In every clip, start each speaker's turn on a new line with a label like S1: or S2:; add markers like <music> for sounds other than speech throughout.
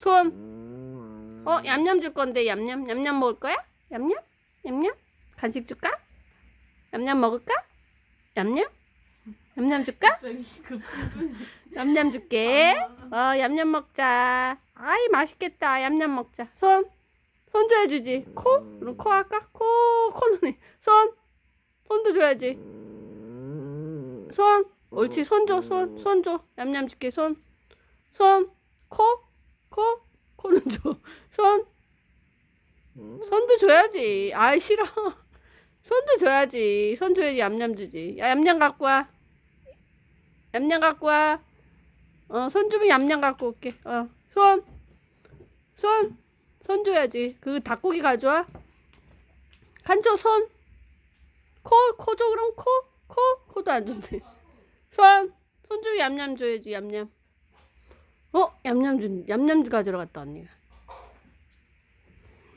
S1: 손. 어, 얌얌 줄 건데, 얌얌. 얌얌 먹을 거야? 얌얌? 얌얌? 간식 줄까? 얌얌 먹을까? 얌얌? 얌얌 줄까? 얌얌 줄게. 어, 얌얌 먹자. 아이, 맛있겠다. 얌얌 먹자. 손. 손 줘야주지. 코? 그럼 코 할까? 코, 코는, 손. 손도 줘야지. 손. 옳지. 손 줘. 손. 손 줘. 얌얌 줄게. 손. 손. 줘. 손. 손도 줘야지. 아이, 싫어. 손도 줘야지. 손 줘야지. 얌얌 주지. 야, 얌얌 갖고 와. 얌얌 갖고 와. 어, 손 주면 얌얌 갖고 올게. 어, 손. 손. 손 줘야지. 그 닭고기 가져와. 간초 손. 코, 코 줘, 그럼 코. 코. 코도 안 준대. 손. 손 주면 얌얌 줘야지, 얌얌. 어, 얌얌 준, 얌얌 가지러 갔다 언니가.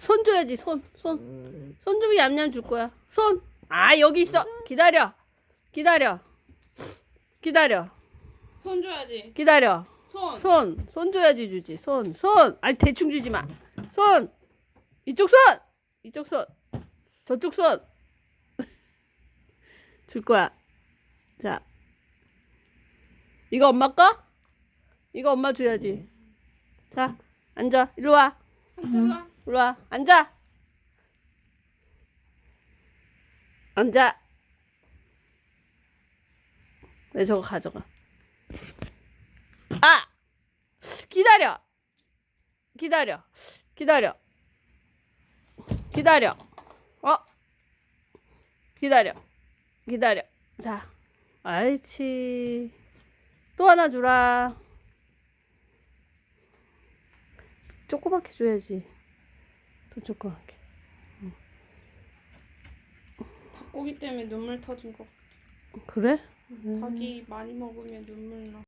S1: 손 줘야지, 손. 손. 손 주면 얌얌 줄 거야. 손. 아, 여기 있어. 기다려. 기다려. 기다려.
S2: 손 줘야지.
S1: 기다려.
S2: 손.
S1: 손. 손 줘야지 주지. 손. 손. 아니 대충 주지 마. 손. 이쪽 손. 이쪽 손. 저쪽 손. <laughs> 줄 거야. 자. 이거 엄마 거? 이거 엄마 줘야지. 자, 앉아. 일로 와.
S2: 한철아.
S1: 일로 와. 앉아. 앉아. 왜 저거 가져가? 아! 기다려. 기다려. 기다려. 기다려. 어? 기다려. 기다려. 자. 아이치. 또 하나 주라. 조그맣게 줘야지. 더 조그맣게.
S2: 닭고기 때문에 눈물 터진 거.
S1: 그래?
S2: 닭이 많이 먹으면 눈물 나.